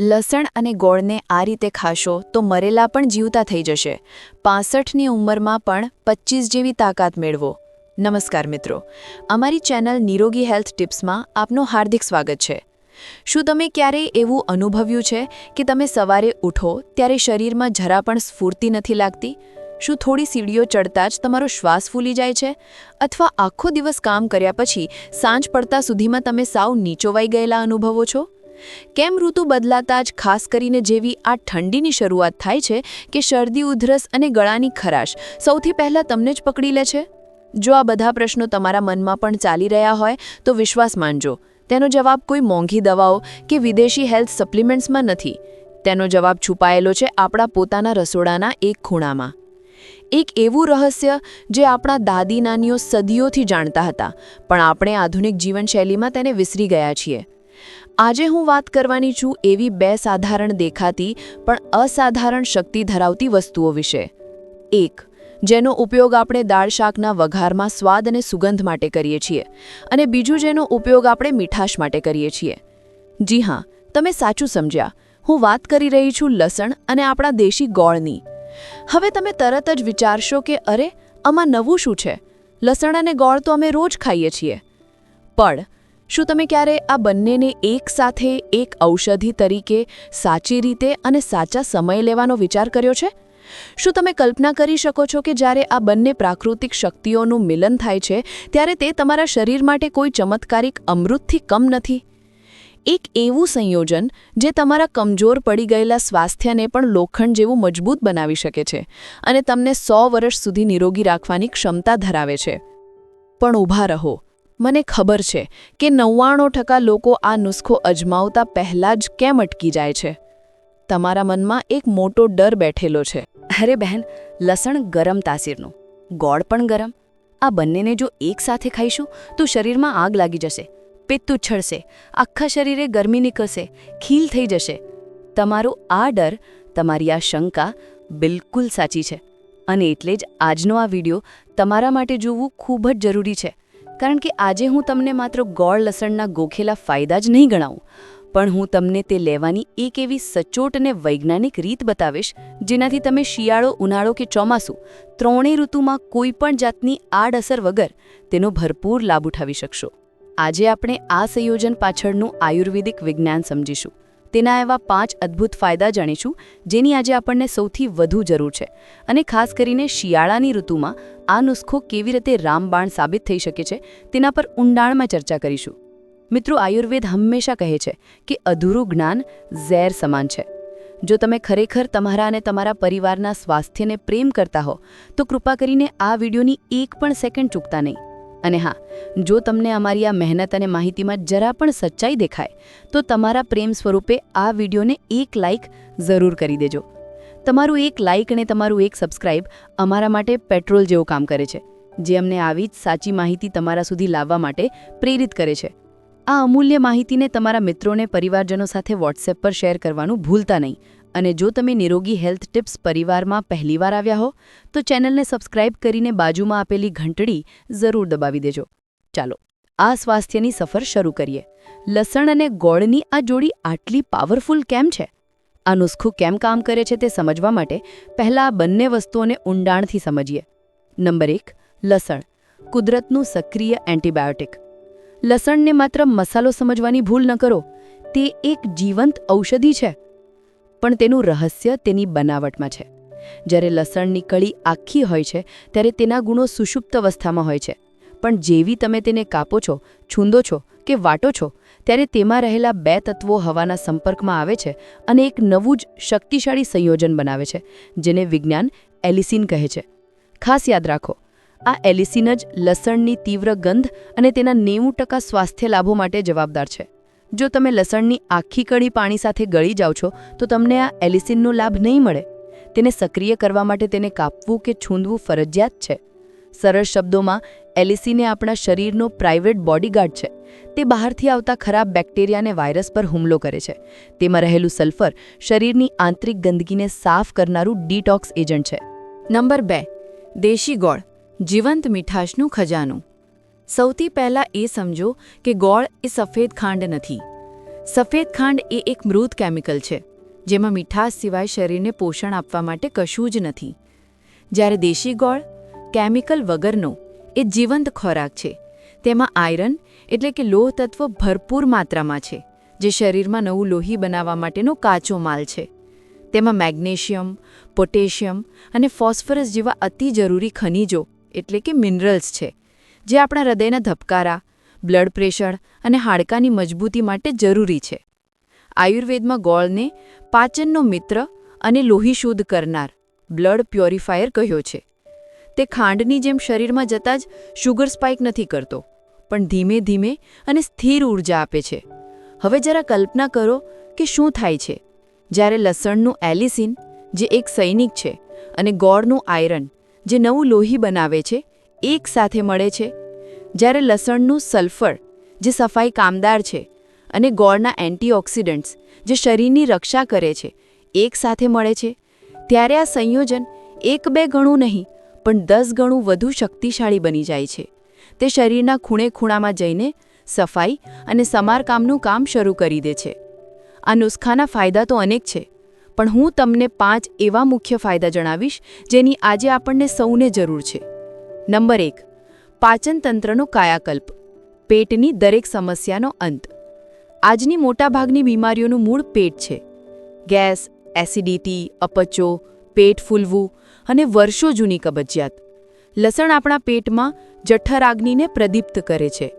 લસણ અને ગોળને આ રીતે ખાશો તો મરેલા પણ જીવતા થઈ જશે. પાસઠની ઉંમરમાં પણ પચીસ જેવી તાકાત મેળવો. નમસ્કાર મિત્રો. અમારી ચેનલ નિરોગી હેલ્થ ટિપ્સમાં આપનું હાર્દિક સ્વાગત છે. શું તમે ક્યારેય એવું અનુભવ્યું છે કે તમે સવારે ઉઠો ત્યારે શરીરમાં જરા પણ સ્ફૂર્તિ નથી લાગતી? શું થોડી સીડીઓ ચડતા જ તમારો શ્વાસ ફૂલી જાય છે? અથવા આખો દિવસ કામ કર્યા પછી સાંજ પડતા સુધીમાં તમે સાવ નીચોવાઈ ગયેલા અનુભવો છો? કેમ ઋતુ બદલાતા જ ખાસ કરીને જેવી આ ઠંડીની શરૂઆત થાય છે કે શરદી, ઉધરસ અને ગળાની ખરાશ સૌથી પહેલાં તમને જ પકડી લે છે? જો આ બધા પ્રશ્નો તમારા મનમાં પણ ચાલી રહ્યા હોય, તો વિશ્વાસ માનજો. તેનો જવાબ કોઈ મોંઘી દવાઓ કે વિદેશી હેલ્થ સપ્લિમેન્ટ્સમાં નથી. તેનો જવાબ છુપાયેલો છે આપણા પોતાના રસોડાના એક ખૂણામાં. એક એવું રહસ્ય જે આપણા દાદી નાનીઓ સદીઓથી જાણતા હતા, પણ આપણે આધુનિક જીવનશૈલીમાં તેને વિસરી ગયા છીએ. આજે હું વાત કરવાની છું એવી બે સાધારણ દેખાતી, પણ અસાધારણ શક્તિ ધરાવતી વસ્તુઓ વિશે. એક, જેનો ઉપયોગ આપણે દાળ શાકના વઘારમાં સ્વાદ અને સુગંધ માટે કરીએ છીએ, અને બીજું જેનો ઉપયોગ આપણે મીઠાશ માટે કરીએ છીએ. જી હા, તમે સાચું સમજ્યા. હું વાત કરી રહી છું લસણ અને આપણા દેશી ગોળની. હવે તમે તરત જ વિચારશો કે, અરે, આમાં નવું શું છે? લસણ અને ગોળ તો અમે રોજ ખાઈએ છીએ. પણ શું તમે ક્યારે આ બંનેને એક સાથે એક ઔષધિ તરીકે સાચી રીતે અને સાચા સમય લેવાનો વિચાર કર્યો છે? શું તમે કલ્પના કરી શકો છો કે જ્યારે આ બંને પ્રાકૃતિક શક્તિઓનું મિલન થાય છે, ત્યારે તે તમારા શરીર માટે કોઈ ચમત્કારિક અમૃતથી કમ નથી? એક એવું સંયોજન જે તમારા કમજોર પડી ગયેલા સ્વાસ્થ્યને પણ લોખંડ જેવું મજબૂત બનાવી શકે છે અને તમને સો વર્ષ સુધી નિરોગી રાખવાની ક્ષમતા ધરાવે છે. પણ ઊભા રહો. મને ખબર છે કે નવ્વાણું ટકા લોકો આ નુસ્ખો અજમાવતા પહેલાં જ કેમ અટકી જાય છે. તમારા મનમાં એક મોટો ડર બેઠેલો છે. અરે બહેન, લસણ ગરમ તાસીરનું. ગોળ પણ ગરમ. આ બંનેને જો એકસાથે ખાઈશું, તો શરીરમાં આગ લાગી જશે. પિત્ત ઉછળશે. આખા શરીરે ગરમી નીકળશે. ખીલ થઈ જશે. તમારો આ ડર, તમારી આ શંકા બિલકુલ સાચી છે. અને એટલે જ આજનો આ વિડિયો તમારા માટે જોવું ખૂબ જ જરૂરી છે. કારણ કે આજે હું તમને માત્ર ગોળ લસણના ગોખેલા ફાયદા જ નહીં ગણાવું, પણ હું તમને તે લેવાની એક એવી સચોટ અને વૈજ્ઞાનિક રીત બતાવીશ, જેનાથી તમે શિયાળો, ઉનાળો કે ચોમાસું ત્રણેય ઋતુમાં કોઈ પણ જાતની આડઅસર વગર તેનો ભરપૂર લાભ ઉઠાવી શકશો. આજે આપણે આ સંયોજન પાછળનું આયુર્વેદિક વિજ્ઞાન સમજીશું. તેના એવા પાંચ અદ્ભુત ફાયદા જાણીશું, જેની આજે આપણને સૌથી વધુ જરૂર છે. અને ખાસ કરીને શિયાળાની ઋતુમાં આ નુસ્ખો કેવી રીતે રામબાણ સાબિત થઈ શકે છે, તેના પર ઊંડાણમાં ચર્ચા કરીશું. મિત્રો, આયુર્વેદ હંમેશા કહે છે કે અધૂરું જ્ઞાન ઝેર સમાન છે. જો તમે ખરેખર તમારા અને તમારા પરિવારના સ્વાસ્થ્યને પ્રેમ કરતા હો, તો કૃપા કરીને આ વિડીયોની એક પણ સેકન્ડ ચૂકતા નહીં. અને હા, જો તમને અમારી આ મહેનત અને માહિતીમાં જરા પણ સચ્ચાઈ દેખાય, તો તમારા પ્રેમ સ્વરૂપે આ વિડીયોને એક લાઇક જરૂર કરી દેજો. તમારું એક લાઇક અને તમારું એક સબસ્ક્રાઇબ અમારા માટે પેટ્રોલ જેવું કામ કરે છે, જે અમને આવી જ સાચી માહિતી તમારા સુધી લાવવા માટે પ્રેરિત કરે છે. આ અમૂલ્ય માહિતીને તમારા મિત્રોને, પરિવારજનો સાથે વોટ્સએપ પર શેર કરવાનું ભૂલતા નહીં. અને જો તમે નિરોગી હેલ્થ ટિપ્સ પરિવારમાં પહેલીવાર આવ્યા હો, તો ચેનલને સબસ્ક્રાઇબ કરીને બાજુમાં આપેલી ઘંટડી જરૂર દબાવી દેજો. ચાલો, આ સ્વાસ્થ્યની સફર શરૂ કરીએ. લસણ અને ગોળની આ જોડી આટલી પાવરફુલ કેમ છે? આ નુસ્ખું કેમ કામ કરે છે તે સમજવા માટે પહેલાં બંને વસ્તુઓને ઊંડાણથી સમજીએ. નંબર એક, લસણ. કુદરતનું સક્રિય એન્ટીબાયોટિક. લસણને માત્ર મસાલો સમજવાની ભૂલ ન કરો, તે એક જીવંત ઔષધિ છે. પણ તેનું રહસ્ય તેની બનાવટમાં છે. જ્યારે લસણની કળી આખી હોય છે, ત્યારે તેના ગુણો સુષુપ્ત અવસ્થામાં હોય છે. પણ જેવી તમે તેને કાપો છો, છૂંદો છો કે વાટો છો, ત્યારે તેમાં રહેલા બે તત્વો હવાના સંપર્કમાં આવે છે અને એક નવું જ શક્તિશાળી સંયોજન બનાવે છે, જેને વિજ્ઞાન એલિસિન કહે છે. ખાસ યાદ રાખો, આ એલિસિન જ લસણની તીવ્ર ગંધ અને તેના નેવું ટકા સ્વાસ્થ્ય લાભો માટે જવાબદાર છે. જો તમે લસણની આખી કળી પાણી સાથે ગળી જાઓ છો, તો તમને આ એલિસિનનો લાભ નહીં મળે. તેને સક્રિય કરવા માટે તેને કાપવું કે છૂંદવું ફરજિયાત છે. સરળ શબ્દોમાં, એલિસિને આપણા શરીરનો પ્રાઇવેટ બોડીગાર્ડ છે. તે બહારથી આવતા ખરાબ બેક્ટેરિયાને વાયરસ પર હુમલો કરે છે. તેમાં રહેલું સલ્ફર શરીરની આંતરિક ગંદકીને સાફ કરનારું ડીટોક્સ એજન્ટ છે. નંબર બે, દેશી ગોળ, જીવંત મીઠાશનું ખજાનું. સૌથી પહેલાં એ સમજો કે ગોળ એ સફેદ ખાંડ નથી. સફેદ ખાંડ એ એક મૃત કેમિકલ છે, જેમાં મીઠાશ સિવાય શરીરને પોષણ આપવા માટે કશું જ નથી. જ્યારે દેશી ગોળ, કેમિકલ વગરનો એ જીવંત ખોરાક છે, તેમાં આયરન એટલે કે લોહ તત્વ ભરપૂર માત્રામાં છે, જે શરીરમાં નવું લોહી બનાવવા માટેનો કાચો માલ છે. તેમાં મેગ્નેશિયમ, પોટેશિયમ અને ફોસ્ફરસ જેવા અતિ જરૂરી ખનિજો એટલે કે મિનરલ્સ છે જે આપણા હૃદયના ધબકારા, બ્લડ પ્રેશર અને હાડકાની મજબૂતી માટે જરૂરી છે. આયુર્વેદમાં ગોળને પાચનનો મિત્ર અને લોહી શુદ્ધ કરનાર બ્લડ પ્યોરિફાયર કહ્યો છે. તે ખાંડની જેમ શરીરમાં જતાં જ શુગર સ્પાઇક નથી કરતો, પણ ધીમે ધીમે અને સ્થિર ઊર્જા આપે છે. હવે જરા કલ્પના કરો કે શું થાય છે. જ્યારે લસણનું એલિસિન, જે એક સૈનિક છે, અને ગોળનું આયરન, જે નવું લોહી બનાવે છે એક સાથે મળે છે, જ્યારે લસણનું સલ્ફર, જે સફાઈ કામદાર છે, અને ગોળના એન્ટીઓક્સિડન્ટ્સ, જે શરીરની રક્ષા કરે છે, એક સાથે મળે છે. ત્યારે આ સંયોજન એક બે ગણું નહીં, પણ દસ ગણું વધુ શક્તિશાળી બની જાય છે. તે શરીરના ખૂણે ખૂણામાં જઈને સફાઈ અને સમારકામનું કામ શરૂ કરી દે છે. આ નુસ્ખાના ફાયદા તો અનેક છે, પણ હું તમને પાંચ એવા મુખ્ય ફાયદા જણાવીશ જેની આજે આપણને સૌને જરૂર છે. નંબર એક, પાચનતંત્રનો કાયાકલ્પ, પેટની દરેક સમસ્યાનો અંત. આજની મોટાભાગની બીમારીઓનું મૂળ પેટ છે. ગેસ, એસિડિટી, અપચો, પેટ ફૂલવું અને વર્ષો જૂની કબજિયાત. લસણ આપણા પેટમાં જઠ્ઠરાગ્નિને પ્રદીપ્ત કરે છે.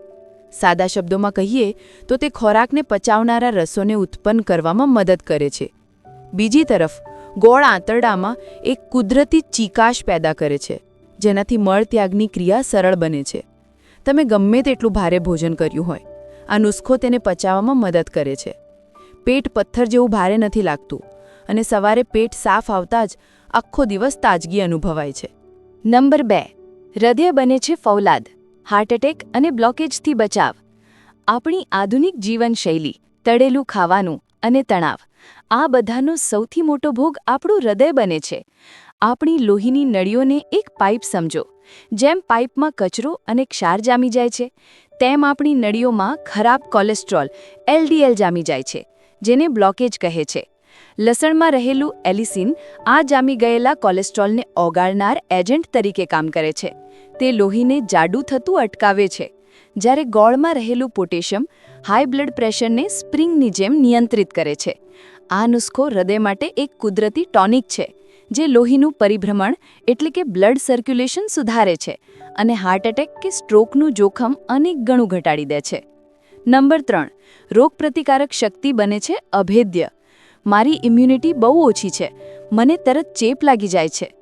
સાદા શબ્દોમાં કહીએ તો તે ખોરાકને પચાવનારા રસોને ઉત્પન્ન કરવામાં મદદ કરે છે. બીજી તરફ, ગોળ આંતરડામાં એક કુદરતી ચીકાશ પેદા કરે છે. જેનાથી મળત્યાગની ક્રિયા સરળ બને છે. તમે ગમે તેટલું ભારે ભોજન કર્યું હોય, આ નુસ્ખો તેને પચાવવામાં મદદ કરે છે. પેટ પથ્થર જેવું ભારે નથી લાગતું અને સવારે પેટ સાફ આવતા જ આખો દિવસ તાજગી અનુભવાય છે. નંબર બે, હૃદય બને છે ફૌલાદ હાર્ટ એટેક અને બ્લોકેજથી બચાવ. આપણી આધુનિક જીવનશૈલી, તળેલું ખાવાનું અને તણાવ, આ બધાનો સૌથી મોટો ભોગ આપણું હૃદય બને છે. આપણી લોહીની નળીઓને એક પાઇપ સમજો, જેમ પાઇપમાં કચરો અને ક્ષાર જામી જાય છે, તેમ આપણી નળીઓમાં ખરાબ કોલેસ્ટ્રોલ એલડીએલ જામી જાય છે, જેને બ્લોકેજ કહે છે. લસણમાં રહેલું એલિસિન આ જામી ગયેલા કોલેસ્ટ્રોલને ઓગાળનાર એજન્ટ તરીકે કામ કરે છે. તે લોહીને જાડું થતું અટકાવે છે. જ્યારે ગોળમાં રહેલું પોટેશિયમ હાઈ બ્લડ પ્રેશરને સ્પ્રિંગની જેમ નિયંત્રિત કરે છે. આ નુસ્ખો હૃદય માટે એક કુદરતી ટોનિક છે. જે લોહીનું પરિભ્રમણ એટલે કે બ્લડ સર્ક્યુલેશન સુધારે છે અને હાર્ટ એટેક કે સ્ટ્રોકનું જોખમ અનેક ગણું ઘટાડી દે છે. નંબર ત્રણ રોગપ્રતિકારક શક્તિ બને છે અભેદ્ય. મારી ઇમ્યુનિટી બહુ ઓછી છે, મને તરત ચેપ લાગી જાય છે.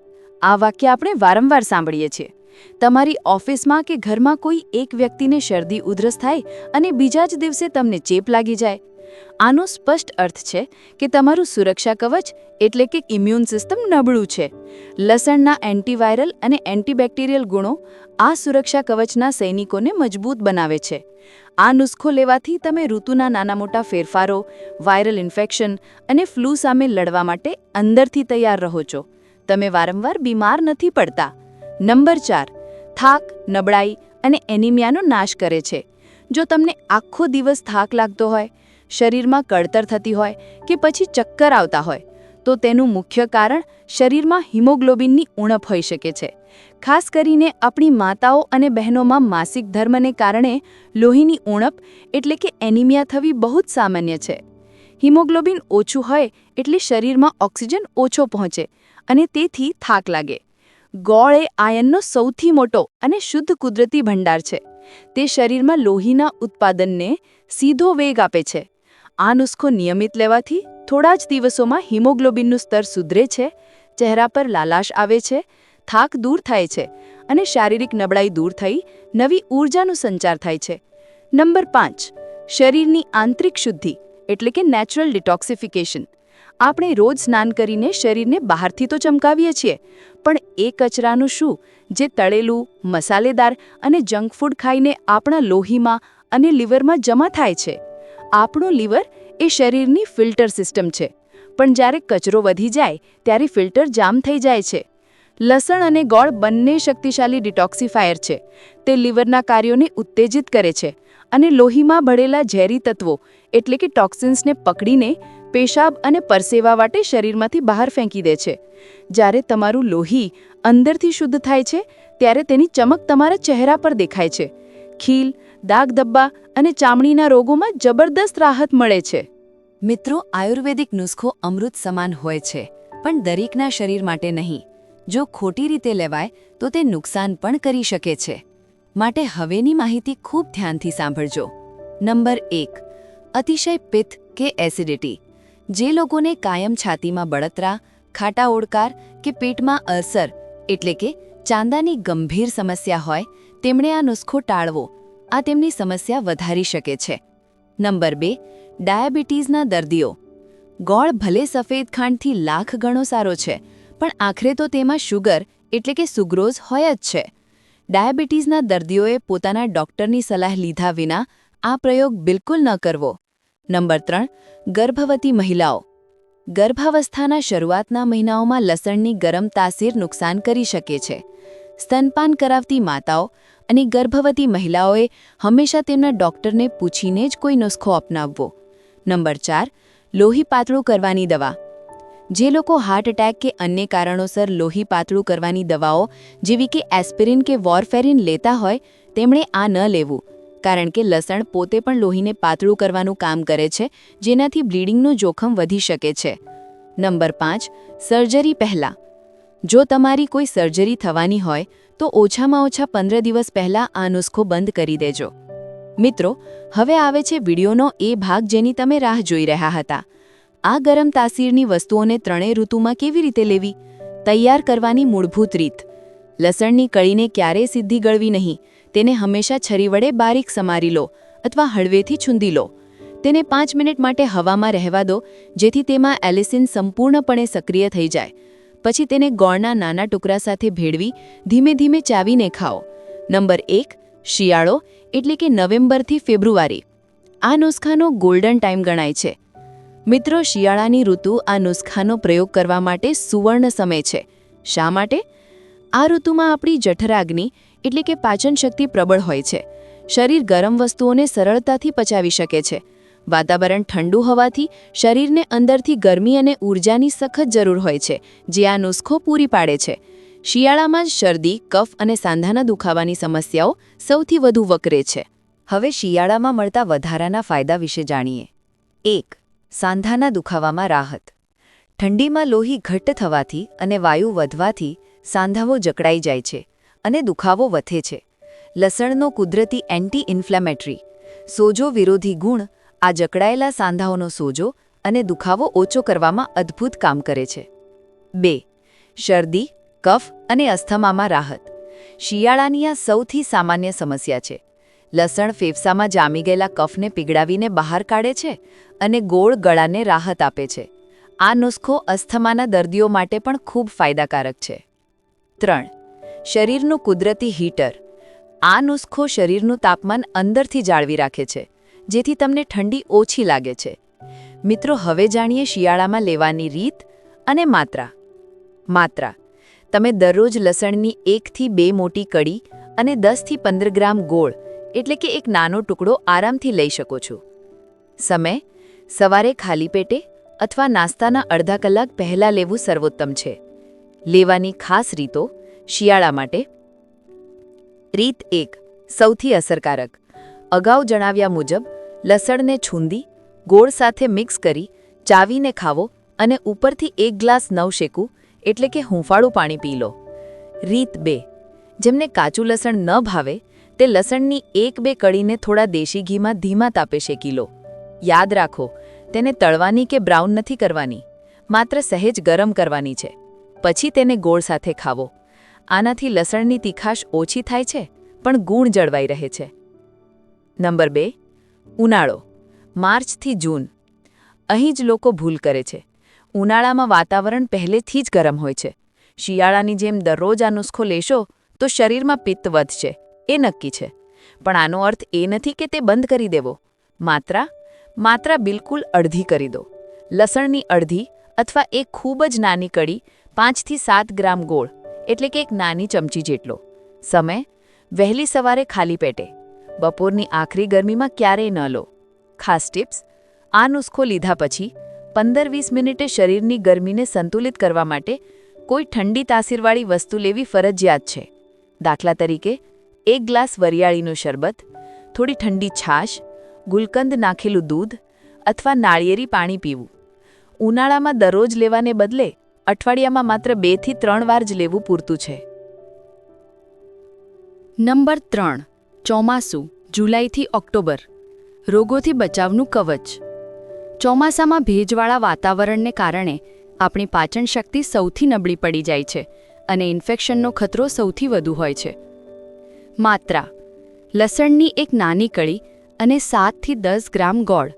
આ વાક્ય આપણે વારંવાર સાંભળીએ છીએ. તમારી ઓફિસમાં કે ઘરમાં કોઈ એક વ્યક્તિને શરદી ઉધરસ થાય અને બીજા જ દિવસે તમને ચેપ લાગી જાય. આનો સ્પષ્ટ અર્થ છે કે તમારું સુરક્ષા કવચ એટલે કે ઇમ્યુન સિસ્ટમ નબળું છે. લસણના એન્ટીવાયરલ અને એન્ટીબેક્ટેરિયલ ગુણો આ સુરક્ષા કવચના સૈનિકોને મજબૂત બનાવે છે. આ નુસ્ખો લેવાથી તમે ઋતુના નાના મોટા ફેરફારો વાયરલ ઇન્ફેક્શન અને ફ્લૂ સામે લડવા માટે અંદરથી તૈયાર રહો છો. તમે વારંવાર બીમાર નથી પડતા. નંબર ચાર, થાક, નબળાઈ અને એનિમિયાનો નાશ કરે છે. જો તમને આખો દિવસ થાક લાગતો હોય, શરીરમાં કળતર થતી હોય કે પછી ચક્કર આવતા હોય તો તેનું મુખ્ય કારણ શરીરમાં હિમોગ્લોબિનની ઉણપ હોઈ શકે છે. ખાસ કરીને આપણી માતાઓ અને બહેનોમાં માસિક ધર્મને કારણે લોહીની ઉણપ એટલે કે એનિમિયા થવી બહુ જ સામાન્ય છે. હિમોગ્લોબિન ઓછું હોય એટલે શરીરમાં ઓક્સિજન ઓછો પહોંચે અને તેથી થાક લાગે. ગોળ એ આયનનો સૌથી મોટો અને શુદ્ધ કુદરતી ભંડાર છે. તે શરીરમાં લોહીના ઉત્પાદનને સીધો વેગ આપે છે. આ નુસ્ખો નિયમિત લેવાથી થોડા જ દિવસોમાં હિમોગ્લોબિનનું સ્તર સુધરે છે, ચહેરા પર લાલાશ આવે છે, થાક દૂર થાય છે અને શારીરિક નબળાઈ દૂર થઈ, નવી ઊર્જાનો સંચાર થાય છે. નંબર પાંચ, શરીરની આંતરિક શુદ્ધિ, એટલે કે નેચરલ ડિટોક્સિફિકેશન. આપણે રોજ સ્નાન કરીને શરીરને બહારથી તો ચમકાવીએ છીએ, પણ એ કચરાનું શું? જે તળેલું, મસાલેદાર અને જંક ફૂડ ખાઈને આપણા લોહીમાં અને લીવરમાં જમા થાય છે. આપણું લીવર એ શરીરની ફિલ્ટર સિસ્ટમ છે. પણ જ્યારે કચરો વધી જાય, ત્યારે ફિલ્ટર જામ થઈ જાય છે. લસણ અને ગોળ બંને શક્તિશાળી ડિટોક્સિફાયર છે. તે લીવરના કાર્યોને ઉત્તેજિત કરે છે અને લોહીમાં ભળેલા ઝેરી તત્વો, એટલે કે ટોક્સિન્સને પકડીને પેશાબ અને પરસેવા માટે શરીરમાંથી બહાર ફેંકી દે છે. જ્યારે તમારું લોહી અંદરથી શુદ્ધ થાય છે, ત્યારે તેની ચમક તમારા ચહેરા પર દેખાય છે. ખીલ દાગ ધબ્બા અને ચામડીના રોગોમાં જબરદસ્ત રાહત મળે છે. મિત્રો, આયુર્વેદિક નુસ્ખો અમૃત સમાન હોય છે, પણ દરેકના શરીર માટે નહીં. જો ખોટી રીતે લેવાય, તો તે નુકસાન પણ કરી શકે છે. માટે હવેની માહિતી ખૂબ ધ્યાનથી સાંભળજો. નંબર એક, અતિશય પિત્ત કે એસિડિટી. જે લોકોને કાયમ છાતીમાં બળતરા, ખાટા ઓડકાર કે પેટમાં અલ્સર, એટલે કે ચાંદાની ગંભીર સમસ્યા હોય તેમણે આ નુસ્ખો ટાળવો. આ તેમની સમસ્યા વધારી શકે છે. નંબર બે, ડાયાબિટીસના દર્દીઓ. ગોળ ભલે સફેદ ખાંડથી લાખ ગણો સારો છે, પણ આખરે તો તેમાં શુગર એટલે કે સુગ્રોઝ હોય જ છે. ડાયાબિટીસના દર્દીઓએ પોતાના ડોક્ટરની સલાહ લીધા વિના આ પ્રયોગ બિલકુલ ન કરવો. નંબર ત્રણ, ગર્ભવતી મહિલાઓ. ગર્ભાવસ્થાના શરૂઆતના મહિનાઓમાં લસણની ગરમ તાસીર નુકસાન કરી શકે છે. સ્તનપાન કરાવતી માતાઓ અને ગર્ભવતી મહિલાઓએ હંમેશા તેમના ડોક્ટરને પૂછીને જ કોઈ નુસ્ખો અપનાવવો. નંબર ચાર, લોહી પાતળું કરવાની દવા. જે લોકો હાર્ટ એટેક કે અન્ય કારણોસર લોહી પાતળું કરવાની દવાઓ, જેવી કે એસ્પિરિન કે વોરફેરિન લેતા હોય, તેમણે આ ન લેવું. કારણ કે લસણ પોતે પણ લોહીને પાતળું કરવાનું કામ કરે છે, જેનાથી બ્લીડિંગનું જોખમ વધી શકે છે. નંબર પાંચ સર્જરી પહેલાં. જો તમારી કોઈ સર્જરી થવાની હોય તો ઓછામાં ઓછા પંદર દિવસ પહેલાં આ નુસ્ખો બંધ કરી દેજો. મિત્રો, હવે આવે છે વિડીયોનો એ ભાગ જેની તમે રાહ જોઈ રહ્યા હતા. આ ગરમ તાસીરની વસ્તુઓને ત્રણેય ઋતુમાં કેવી રીતે લેવી? તૈયાર કરવાની મૂળભૂત રીત. લસણની કળીને ક્યારેય સીધી ગળવી નહીં. તેને હંમેશા છરી વડે બારીક સમારી લો અથવા હળવેથી છૂંદી લો. તેને પાંચ મિનિટ માટે હવામાં રહેવા દો, જેથી તેમાં એલિસિન સંપૂર્ણપણે સક્રિય થઈ જાય. પછી તેને ગોળના નાના ટુકડા સાથે ભેળવી ધીમે ધીમે ચાવીને ખાઓ. નંબર એક, શિયાળો એટલે કે નવેમ્બરથી ફેબ્રુઆરી. આ નુસ્ખાનો ગોલ્ડન ટાઈમ ગણાય છે. મિત્રો, શિયાળાની ઋતુ આ નુસ્ખાનો પ્રયોગ કરવા માટે સુવર્ણ સમય છે. શા માટે? આ ઋતુમાં આપણી જઠરાગ્નિ એટલે કે પાચન શક્તિ પ્રબળ હોય છે. શરીર ગરમ વસ્તુઓને સરળતાથી પચાવી શકે છે. વાતાવરણ ઠંડુ હોવાથી શરીરને અંદરથી ગરમી અને ઊર્જાની સખત જરૂર હોય છે, જે આ નુસ્ખો પૂરી પાડે છે. શિયાળામાં જ શરદી, કફ અને સાંધાના દુખાવાની સમસ્યાઓ સૌથી વધુ વકરે છે. હવે શિયાળામાં મળતા વધારાના ફાયદા વિશે જાણીએ. એક, સાંધાના દુખાવામાં રાહત. ઠંડીમાં લોહી ઘટ્ટ થવાથી અને વાયુ વધવાથી સાંધાઓ જકડાઈ જાય છે અને દુખાવો વધે છે. લસણનો કુદરતી એન્ટી ઇન્ફ્લેમેટરી સોજો વિરોધી ગુણ આ જકડાયેલા સાંધાઓનો સોજો અને દુખાવો ઓછો કરવામાં અદ્ભુત કામ કરે છે. બે, શરદી, કફ અને અસ્થમામાં રાહત. શિયાળાની આ સૌથી સામાન્ય સમસ્યા છે. લસણ ફેફસામાં જામી ગયેલા કફને પીગળાવીને બહાર કાઢે છે અને ગોળ ગળાને રાહત આપે છે. આ નુસ્ખો અસ્થમાના દર્દીઓ માટે પણ ખૂબ ફાયદાકારક છે. ત્રણ, શરીરનું કુદરતી હીટર. આ નુસ્ખો શરીરનું તાપમાન અંદરથી જાળવી રાખે છે. જેથી તમને ઠંડી ઓછી લાગે છે. મિત્રો, હવે જાણીએ શિયાળામાં લેવાની રીત અને માત્રા. માત્રા. તમે દરરોજ લસણની એકથી બે મોટી કડી અને દસથી પંદર ગ્રામ ગોળ, એટલે કે એક નાનો ટુકડો આરામથી લઈ શકો છો. સમય. સવારે ખાલી પેટે અથવા નાસ્તાના અડધા કલાક પહેલાં લેવું સર્વોત્તમ છે. લેવાની ખાસ રીતો શિયાળા માટે. રીત એક. સૌથી અસરકારક. અગાઉ જણાવ્યા મુજબ લસણને છૂંદી, ગોળ સાથે મિક્સ કરી ચાવીને ખાવો અને ઉપરથી એક ગ્લાસ નવ શેકું એટલે કે હુંફાળું પાણી પી લો. રીત બે. જેમને કાચું લસણ ન ભાવે, તે લસણની એક બે કળીને થોડા દેશી ઘીમાં ધીમા તાપે શેકી લો. યાદ રાખો, તેને તળવાની કે બ્રાઉન નથી કરવાની, માત્ર સહેજ ગરમ કરવાની છે. પછી તેને ગોળ સાથે ખાવો. આનાથી લસણની તીખાશ ઓછી થાય છે, પણ ગુણ જળવાઈ રહે છે. નંબર બે. ઉનાળો, માર્ચથી જૂન. અહીં જ લોકો ભૂલ કરે છે. ઉનાળામાં વાતાવરણ પહેલેથી જ ગરમ હોય છે. શિયાળાની જેમ દરરોજ આ નુસ્ખો લેશો, તો શરીરમાં પિત્ત વધશે. એ નક્કી છે. પણ આનો અર્થ એ નથી કે તે બંધ કરી દેવો. માત્રા માત્રા બિલકુલ અડધી કરી દો. લસણની અડધી અથવા એક ખૂબ જ નાની કડી પાંચથી સાત ગ્રામ ગોળ, એટલે કે એક નાની ચમચી જેટલો. સમય, વહેલી સવારે ખાલી પેટે. બપોરની આખરી ગરમીમાં ક્યારેય ન લો. ખાસ ટિપ્સ, આ નુસ્ખો લીધા પછી પંદર વીસ મિનિટે શરીરની ગરમીને સંતુલિત કરવા માટે કોઈ ઠંડી તાસીરવાળી વસ્તુ લેવી ફરજિયાત છે. દાખલા તરીકે, એક ગ્લાસ વરિયાળીનું શરબત, થોડી ઠંડી છાશ, ગુલકંદ નાખેલું દૂધ અથવા નાળિયેરી પાણી પીવું. ઉનાળામાં દરરોજ લેવાને બદલે અઠવાડિયામાં માત્ર બેથી ત્રણ વાર જ લેવું પૂરતું છે. નંબર ત્રણ. ચોમાસું, જુલાઈથી ઓક્ટોબર. રોગોથી બચાવનું કવચ. ચોમાસામાં ભેજવાળા વાતાવરણને કારણે આપણી પાચન શક્તિ સૌથી નબળી પડી જાય છે અને ઇન્ફેક્શનનો ખતરો સૌથી વધુ હોય છે. માત્રા. લસણની એક નાની કળી અને સાતથી દસ ગ્રામ ગોળ.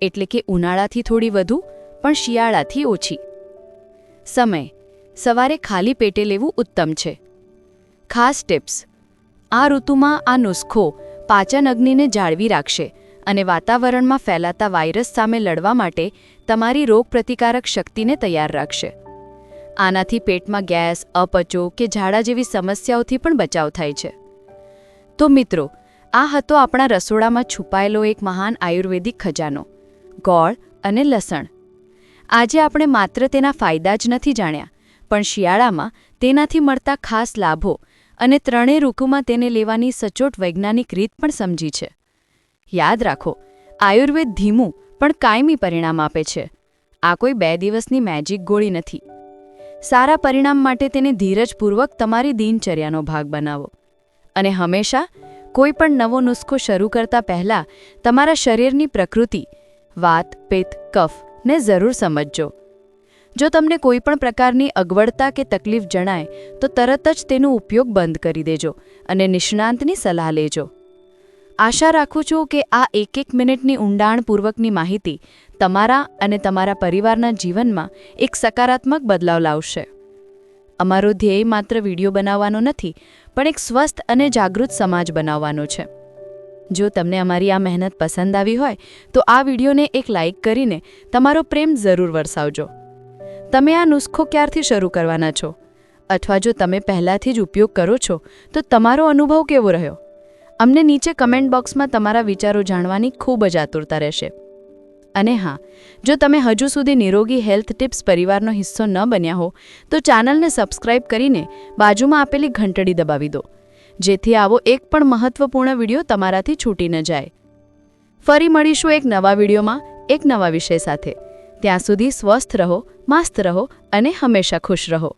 એટલે કે ઉનાળાથી થોડી વધુ, પણ શિયાળાથી ઓછી. સમય. સવારે ખાલી પેટે લેવું ઉત્તમ છે. ખાસ ટિપ્સ. આ ઋતુમાં આ નુસ્ખો પાચન અગ્નિને જાળવી રાખશે અને વાતાવરણમાં ફેલાતા વાયરસ સામે લડવા માટે તમારી રોગપ્રતિકારક શક્તિને તૈયાર રાખશે. આનાથી પેટમાં ગેસ, અપચો કે ઝાડા જેવી સમસ્યાઓથી પણ બચાવ થાય છે. તો મિત્રો, આ હતો આપણા રસોડામાં છુપાયેલો એક મહાન આયુર્વેદિક ખજાનો, ગોળ અને લસણ. આજે આપણે માત્ર તેના ફાયદા જ નથી જાણ્યા, પણ શિયાળામાં તેનાથી મળતા ખાસ લાભો અને ત્રણેય ઋતુમાં તેને લેવાની સચોટ વૈજ્ઞાનિક રીત પણ સમજી છે. યાદ રાખો, આયુર્વેદ ધીમું પણ કાયમી પરિણામ આપે છે. આ કોઈ બે દિવસની મેજિક ગોળી નથી. સારા પરિણામ માટે તેને ધીરજપૂર્વક તમારી દિનચર્યાનો ભાગ બનાવો. અને હંમેશા, કોઈ પણ નવો નુસ્ખો શરૂ કરતા પહેલાં તમારા શરીરની પ્રકૃતિ, વાત, પિત્ત, કફ ને જરૂર સમજજો. જો તમને કોઈ પણ પ્રકારની અગવડતા કે તકલીફ જણાય, તો તરત જ તેનો ઉપયોગ બંધ કરી દેજો અને નિષ્ણાંતની સલાહ લેજો. આશા રાખું છું કે આ એક એક મિનિટની ઊંડાણપૂર્વકની માહિતી તમારા અને તમારા પરિવારના જીવનમાં એક સકારાત્મક બદલાવ લાવશે. અમારો ધ્યેય માત્ર વીડિયો બનાવવાનો નથી, પણ એક સ્વસ્થ અને જાગૃત સમાજ બનાવવાનો છે. જો તમને અમારી આ મહેનત પસંદ આવી હોય, તો આ વિડીયોને એક લાઇક કરીને તમારો પ્રેમ જરૂર વરસાવજો. તમે આ નુસ્ખો ક્યારથી શરૂ કરવાના છો? અથવા જો તમે પહેલાંથી જ ઉપયોગ કરો છો, તો તમારો અનુભવ કેવો રહ્યો? અમને નીચે કમેન્ટ બોક્સમાં તમારા વિચારો જાણવાની ખૂબ જ આતુરતા રહેશે. અને હા, જો તમે હજુ સુધી નિરોગી હેલ્થ ટિપ્સ પરિવારનો હિસ્સો ન બન્યા હો, તો ચેનલને સબસ્ક્રાઇબ કરીને બાજુમાં આપેલી ઘંટડી દબાવી દો. જેથી આવો એક પણ મહત્વપૂર્ણ વીડિયો તમારાથી છૂટી ન જાય. ફરી મળીશું એક નવા વિડીયોમાં, એક નવા વિષય સાથે. ત્યાં સુધી સ્વસ્થ રહો મસ્ત રહો અને હંમેશા ખુશ રહો.